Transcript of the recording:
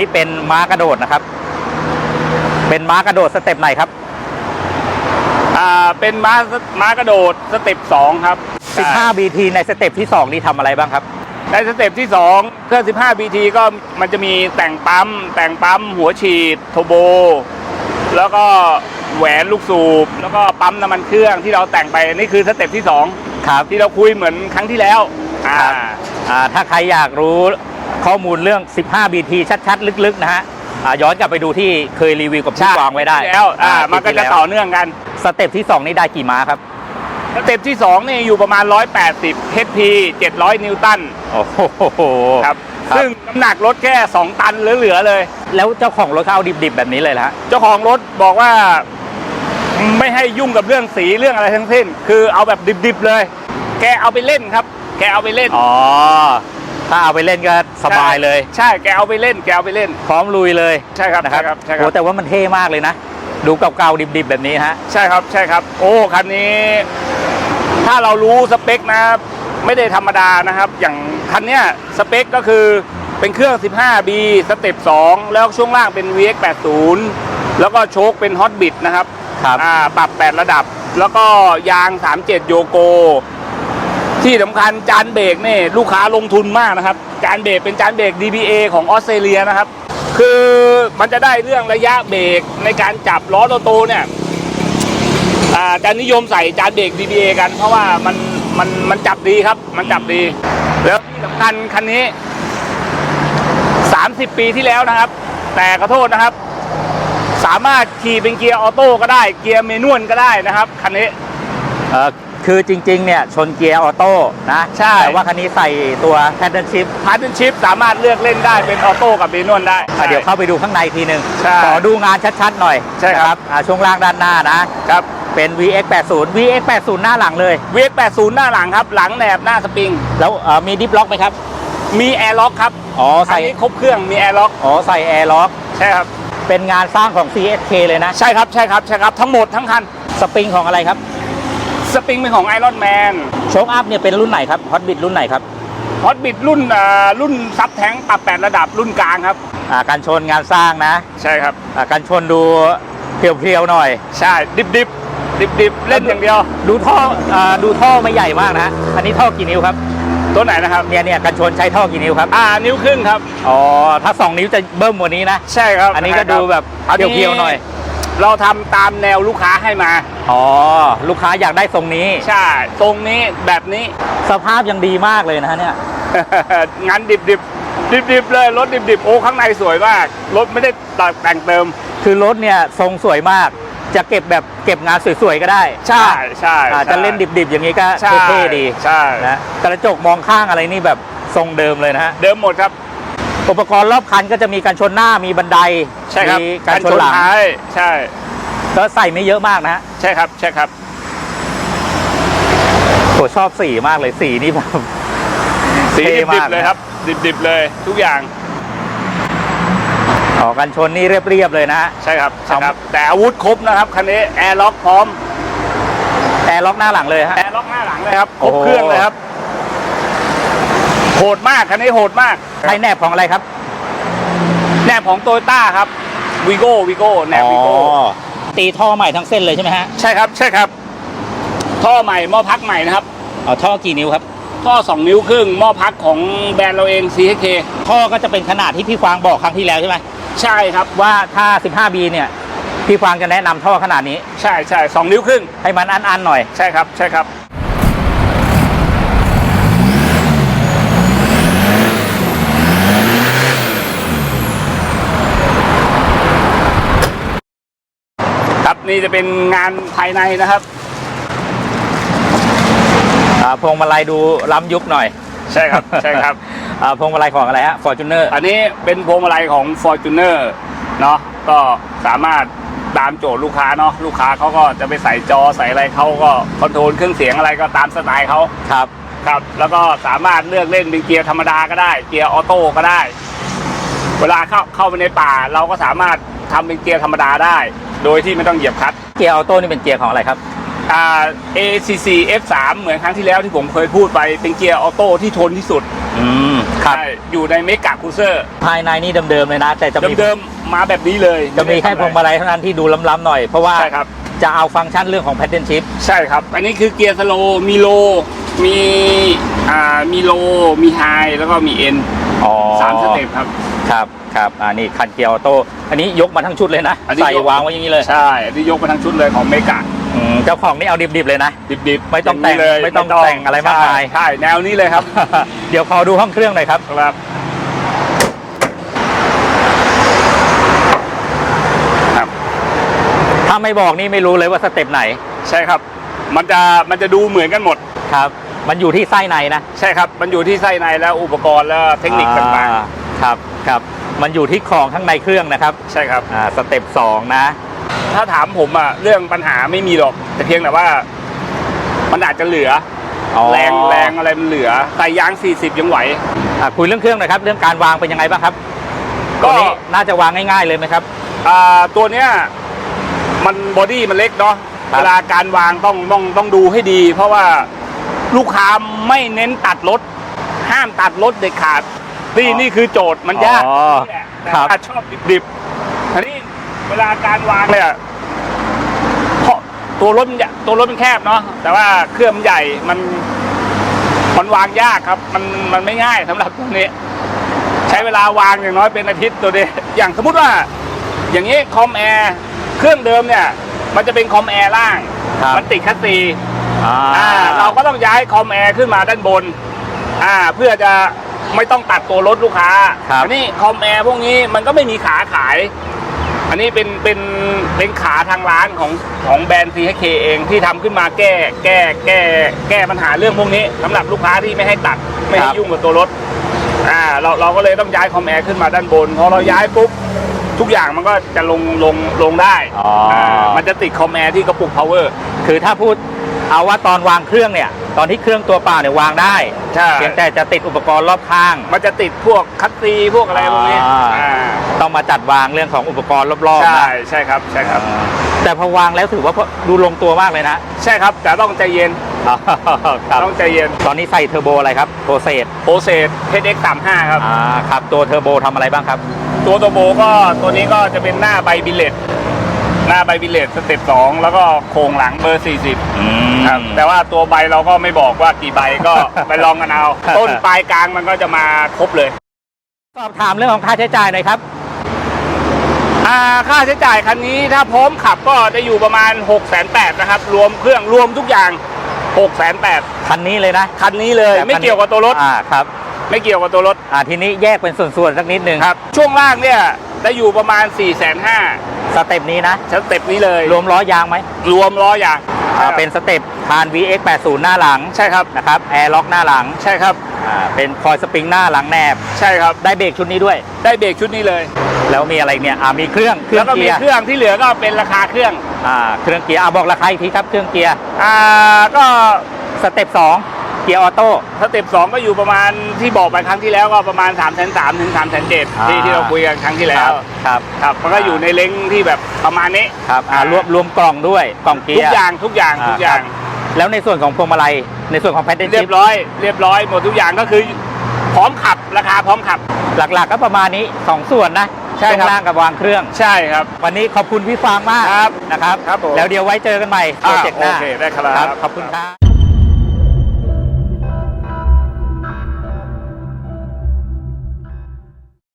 นนี้เป็นม้ากระโดดนะครับ เป็นม้ากระโดดสเต็ปไหนครับ อ่า เป็นม้าม้ากระโดดสเต็ป2ครับ 15 BT ในสเต็ปที่ 2 นี่ทำอะไรบ้างครับ ในสเต็ปที่2เครื่อง 15 BT ก็มันจะมีแต่งปั๊ม แต่งปั๊ม หัวฉีด โทโบ แล้วก็แหวนลูกสูบ แล้วก็ปั๊มน้ำมันเครื่องที่เราแต่งไปนี่คือสเต็ปที่ครับ2ที่เราคุยเหมือนครั้งที่แล้ว อ่าครับอ่า ถ้าใครอยากรู้ ข้อมูลเรื่อง 15 BT ชัดๆ ลึกๆ นะฮะอ่าย้อนกลับไปดูที่เคยรีวิวกับพี่วางไว้ได้แล้วอ่าอ่ามันก็ที่จะแล้วต่อเนื่องกัน สเต็ปที่ 2 นี่ได้กี่ม้าครับ สเต็ปที่ 2 นี่อยู่ประมาณ 180 HP 700 นิวตันโอ้โห ครับ ครับ ซึ่งน้ำหนักรถแค่ 2 ตันเหลือๆเลย แล้วเจ้าของรถเขาเอาดิบๆ แบบนี้เลยละฮะ เจ้าของรถบอกว่าไม่ให้ยุ่งกับเรื่องสีเรื่องอะไรทั้งสิ้น คือเอาแบบดิบๆเลย แกเอาไปเล่นครับ แกเอาไปเล่น อ๋อ ถ้าเอาไปเล่นก็สบายเลย ใช่แกเอาไปเล่นแกเอาไปเล่น พร้อมลุยเลยใช่ครับนะใช่ครับใช่คโอ้รับแต่ว่ามันเท่มากเลยนะ ดูเก่าๆดิบๆแบบนี้ฮะ ใช่ครับใช่ครับ โอ้คันนี้ ถ้าเรารู้สเปคนะไม่ได้ธรรมดานะครับ อย่างคันเนี้ยสเปคก็คือเป็นเครื่อง 15B สเต็ป2แล้วช่วงล่างเป็น VX80 แล้วก็โชคเป็นฮอตบิ t นะครับครับ อ่าปรับ 8 ระดับ แล้วก็ยาง 37 โยโก ที่สำคัญจานเบรกนี่ลูกค้าลงทุนมากนะครับ จานเบรกเป็นจานเบรก DBA ของออสเตรเลียนะครับ คือมันจะได้เรื่องระยะเบรกในการจับล้อโตๆเนี่ยอ่าจะนิยมใส่จานเบรก DBA กันเพราะว่ามันมันมันจับดีครับ มันจับดี แล้วที่สำคัญคันนี้ 30 ปีที่แล้วนะครับ แต่ขอโทษนะครับ สามารถขี่เป็นเกียร์ออโต้ก็ได้ เกียร์เมนวลก็ได้นะครับคันนี้เคือจริง ๆ เนี่ยชนเกียร์ออโต้นะใช่ แต่ว่าคันนี้ใส่ตัวแพดเดิลชิพพาร์ทเนชิพสามารถเลือกเล่นได้เป็นออโต้กับเมนวลได้เดี๋ยวเข้าไปดูข้างในทีหนึ่งใช่ ขอดูงานชัดๆหน่อยใช่ครับ นะอ่าช่วงล่างด้านหน้านะ ครับ เป็น VX80 VX80 หน้าหลังเลย VX80 หน้าหลังครับ หลังแหนบหน้าสปริง แล้วเอ่อมีดิฟล็อกไหมครับ มีแอร์ล็อกครับอ๋อคันใส่นี้ครบเครื่องมีแอร์ล็อกอ๋อใส่แอร์ล็อกใช่ครับ เป็นงานสร้างของ CSK เลยนะ ใช่ครับ ใช่ครับ ใช่ครับ ทั้งหมดทั้งคัน สปริงของอะไรครับ สปริงเป็นของไอรอนแมนโชคอัพเนี่ยเป็นรุ่นไหนครับฮอตบิ t รุ่นไหนครับฮอตบิดรุ่นอ่ารุ่นซับแท้งปรับ8ระดับรุ่นกลางครับอ่าการชนงานสร้างนะ ใช่ครับอ่าการชนดูเพียวๆหน่อย ใช่ดิบดิบดิบดิบเล่นอย่างเดียว ดูท่ออ่าดูท่อไม่ใหญ่มากนะ อันนี้ท่อกี่นิ้วครับตัวไหนนะครับเนี่ยเนี่ยกันชนใช้ท่อกี่นิ้วครับอ่านิ้วครึ่งครับอ๋อถ้า 2 นิ้วจะเบิ้มกว่านี้นะ ใช่ครับ อันนี้ก็ใช่คดูรับแบบอันนี้เพียวๆหน่อย เราทำตามแนวลูกค้าให้มา อ๋อ ลูกค้าอยากได้ทรงนี้ ใช่ ตรงนี้แบบนี้ สภาพยังดีมากเลยนะฮะเนี่ยงั้นดิบดิบดิบดิบเลยรถดิบดิบโอ้ข้างในสวยมากรถไม่ได้แต่งเติม คือรถเนี่ยทรงสวยมาก จะเก็บแบบเก็บงานสวยๆก็ได้ใช่ใช่อ่าจะเล่นดิบๆอย่างนี้ก็ใช่เท่ๆดีใช่นะกระจกมองข้างอะไรนี่แบบทรงเดิมเลยนะฮะ เดิมหมดครับ อุปกรณ์รอบคันก็จะมีการชนหน้ามีบันไดใช่ครับมีการชนหลังท้ายใช่ก็ใส่ไม่เยอะมากนะฮะใช่ครับใช่ครับโหชอบสีมากเลยสีนี่แบบสีเท่ดิบมากๆเลยครับดิบดิบๆเลยทุกอย่างอ๋อกันชนนี่เรียบๆเลยนะฮะใช่ครับใช่ครับเอาแต่อาวุธครบนะครับคันนี้แอร์ล็อกพร้อมแอร์ล็อกหน้าหลังเลยฮะแอร์ล็อกหน้าหลังเลยครับคโอ้รบโหเครื่องเลยครับ โหดมากคันนี้โหดมาก ใช้แนบของอะไรครับ แนบของโตโยต้าครับวีโก้วีโก้แนบวีโก้อ๋อตีท่อใหม่ทั้งเส้นเลยใช่ไหมฮะ ใช่ครับ ใช่ครับ ท่อใหม่หม้อพักใหม่นะครับเอาท่อกี่นิ้วครับ ท่อ 2 นิ้วครึ่งหม้อพักของแบรนด์เราเอง CHK ท่อก็จะเป็นขนาดที่พี่ฟางบอกครั้งที่แล้วใช่ไหมใช่ครับว่าถ้า 15B เนี่ย พี่ฟางจะแนะนำท่อขนาดนี้ ใช่ใช่สองนิ้วครึ่งให้มันอันๆหน่อย ใช่ครับ ใช่ครับ นี่จะเป็นงานภายในนะครับอ่าพวงมาลัยดูล้ำยุคหน่อย ใช่ครับใช่ครับอ่าพวงมาลัยของอะไรฮะ Fortuner อันนี้เป็นพวงมาลัยของ Fortuner เนาะก็สามารถตามโจทย์ลูกค้าเนาะลูกค้าเขาก็จะไปใส่จอใส่อะไรเขาก็คอนโทรลเครื่องเสียงอะไรก็ตามสไตล์เขาครับครับแล้วก็สามารถเลือกเล่นเป็นเกียร์ธรรมดาก็ได้ เกียร์ออโต้ก็ได้ เวลาเข้าเข้าไปในป่า เราก็สามารถทำเป็นเกียร์ธรรมดาได้ โดยที่ไม่ต้องเหยียบคลัตช์เกียร์ออโต้นี่เป็นเกียร์ของอะไรครับ อ่า ACC F3 เหมือนครั้งที่แล้วที่ผมเคยพูดไปเป็นเกียร์ออโต้ที่ทนที่สุดอืมครับใช่อยู่ในเมกาคูเซอร์ภายในนี่เดิมๆเลยนะ แต่จะมีเดิมๆมาแบบนี้เลยจะมีแค่พวงมาลัยเท่านั้นที่ดูล้ำๆหน่อยเพราะว่าใช่ครับจะเอาฟังก์ชันเรื่องของ pattern shift ใช่ครับ อันนี้คือเกียร์สโลว์มีโล มีอ่ามีโล มีไฮแล้วก็มีเอ็นอ๋อสามสเต็ปครับ ครับครับอ่านี่คันเกียร์ออโต้อันนี้ยกมาทั้งชุดเลยนะอันนี้ใส่ยกวางไว้อย่างนี้เลยใช่อันนี้ยกมาทั้งชุดเลยของเมกาอืมเจ้าของนี่เอาดิบๆเลยนะ ดิบๆไม่ต้องแต่งย่านี้เลยไม่ต้องแต่งอะไรมากมาย ใช่ใช่แนวนี้เลยครับ เดี๋ยวขอดูห้องเครื่องหน่อยครับ ครับครับ ถ้าไม่บอกนี่ไม่รู้เลยว่าสเต็ปไหนใช่ครับ มันจะมันจะดูเหมือนกันหมด ครับ มันอยู่ที่ไส้ในนะใช่ครับ มันอยู่ที่ไส้ในแล้วอุปกรณ์แล้วเทคนิคต่างอ่ครับครับมันอยู่ที่ของข้างในเครื่องนะครับๆ ใช่ครับ อ่าสเต็ปสองนะ ถ้าถามผมอะเรื่องปัญหาไม่มีหรอก แต่เพียงแต่ว่า มันอาจจะเหลือออแรงแรงอะไรมันเหลือใส่ยาง 40 ยังไหว อะคุยเรื่องเครื่องหน่อยครับ เรื่องการวางเป็นยังไงบ้างครับก็ ตัวนี้น่าจะวางง่ายๆเลยไหมครับ อ่าตัวเนี้ยมันบอดี้มันเล็กเนาะครับ เวลาการวางต้องต้องต้องดูให้ดี เพราะว่า ลูกค้าไม่เน้นตัดรถ ห้ามตัดรถเด็ดขาดนี่นี่คือโจทย์มันยากอ๋อนี่แหละแต่ครับว่าชอบดิบๆอันนี้เวลาการวางเนี่ยเพราะตัวรถมันใหญ่ตัวรถมันแคบเนาะแต่ว่าเครื่องมันใหญ่มันมันวางยากครับ มันมันไม่ง่ายสำหรับตัวนี้ ใช้เวลาวางอย่างน้อยเป็นอาทิตย์ตัวนี้ อย่างสมมุติว่า อย่างนี้คอมแอร์เครื่องเดิมเนี่ย มันจะเป็นคอมแอร์ล่าง ครับ มันติดคัสซี อ่า อ่าเราก็ต้องย้ายคอมแอร์ขึ้นมาด้านบนอ่าเพื่อจะไม่ต้องตัดตัวรถลูกค้าครับอันี้คอมแอร์พวกนี้มันก็ไม่มีขาขาย อันนี้เป็นเป็นเป็นขาทางร้านของของแบรนด์ CHK เองที่ทำขึ้นมาแก้แก้แก้แก้ปัญหาเรื่องพวกนี้สำหรับลูกค้าที่ไม่ให้ตัดไม่ให้ยุ่งกับตัวรถอ่าเราเราก็เลยต้องย้ายคอมแอร์ขึ้นมาด้านบนพอเราย้ายปุ๊บทุกอย่างมันก็จะลงลงลงได้อ๋ออ่ามันจะติดคอมแอร์ที่กระปุก power คือถ้าพูด เอาว่าตอนวางเครื่องเนี่ย ตอนที่เครื่องตัวเปล่าเนี่ยวางได้ใช่ เพียงแต่จะติดอุปกรณ์รอบข้างมันจะติดพวกคัตซีพวกอะไรพวกนี้อ่าอ่าต้องมาจัดวางเรื่องของอุปกรณ์รอบๆใช่นะใช่ครับใช่ครับอ่าแต่พอวางแล้วถือว่าดูลงตัวมากเลยนะใช่ครับแต่ต้องใจเย็นครับต้องใจเย็นตอนนี้ใส่เทอร์โบอะไรครับโปรเซสโปรเซส HX 35ครับ อ่าครับตัวเทอร์โบทำอะไรบ้างครับ ตัวตัวโบก็ตัวนี้ก็จะเป็นหน้าใบบิลเลต หน้าใบบิลเลตสเต็ป2แล้วก็โครงหลังเบอร์ 40ครับแต่ว่าตัวใบเราก็ไม่บอกว่ากี่ใบก็ ไปลองกันเอาต้นปลายกลางมันก็จะมาครบเลย สอบถามเรื่องของค่าใช้จ่ายหน่อยครับ อ่าค่าใช้จ่ายคันนี้ถ้าพร้อมขับก็จะอยู่ประมาณ 6 8 0 0นะครับ รวมเครื่องรวมทุกอย่าง 6 8 0 0คันนี้เลยนะคันนี้เลยแต่คันไม่เกี่ยวกับตัวรถ อ่าครับ ไม่เกี่ยวกับตัวรถอ่าทีนี้แยกเป็นส่วนๆสักนิดหนึ่งครับ ช่วงล่างเนี่ยจะอยู่ประมาณ 4 5 0 0 0 สเต็ปนี้นะ0สเต็ปนี้เลยรวมล้อยางไหมรวมล้ออย่างอ่าเป็นสเต็ปคาน VX 80 หน้าหลังใช่ครับนะครับแอร์ล็อกหน้าหลังใช่ครับอ่าเป็นคอยสปริงหน้าหลังแนบ ใช่ครับ ได้เบรกชุดนี้ด้วย ได้เบรกชุดนี้เลย แล้วมีอะไรเนี่ยอ่ามีเครื่องเครื่แล้องวก็มีเกียร์เครื่องที่เหลือก็เป็นราคาเครื่องอ่าเครื่องเกียร์อ่าบอกราคาอีกทีครับเครื่องเกียร์อ่าก็สเต็ปสอง เกียร์ออโต้สเต็ปสองก็อยู่ประมาณที่บอกไปครั้งที่แล้วก็ประมาณ3ามแสนสามถึงสามแสนเจ็ดอ่าที่ที่เราคุยกันครั้งที่แล้วครับครับมันก็อยู่ในเล้งที่แบบประมาณนี้ครับอ่ารวมรวมกล่องด้วยกล่องเกีทุยกร์อย่างทุกอย่างทุกอย่างครับแล้วในส่วนของพวงมาลัยในส่วนของแพทเทิร์นเรียชิบร้อยเรียบร้อยหมดทุกอย่างก็คือพร้อมขับราคาพร้อมขับ หลักๆก็ประมาณนี้สองส่วนนะใช่ครับช่วงล่างกับวางเครื่องใช่ครับ วันนี้ขอบคุณพี่ฟางมากครับนะครับครับผมแล้วเดี๋ยวไว้เจอกันใหม่โปรเจกต์หน้าอ่าโอเคได้ครับ ขอบคุณครับ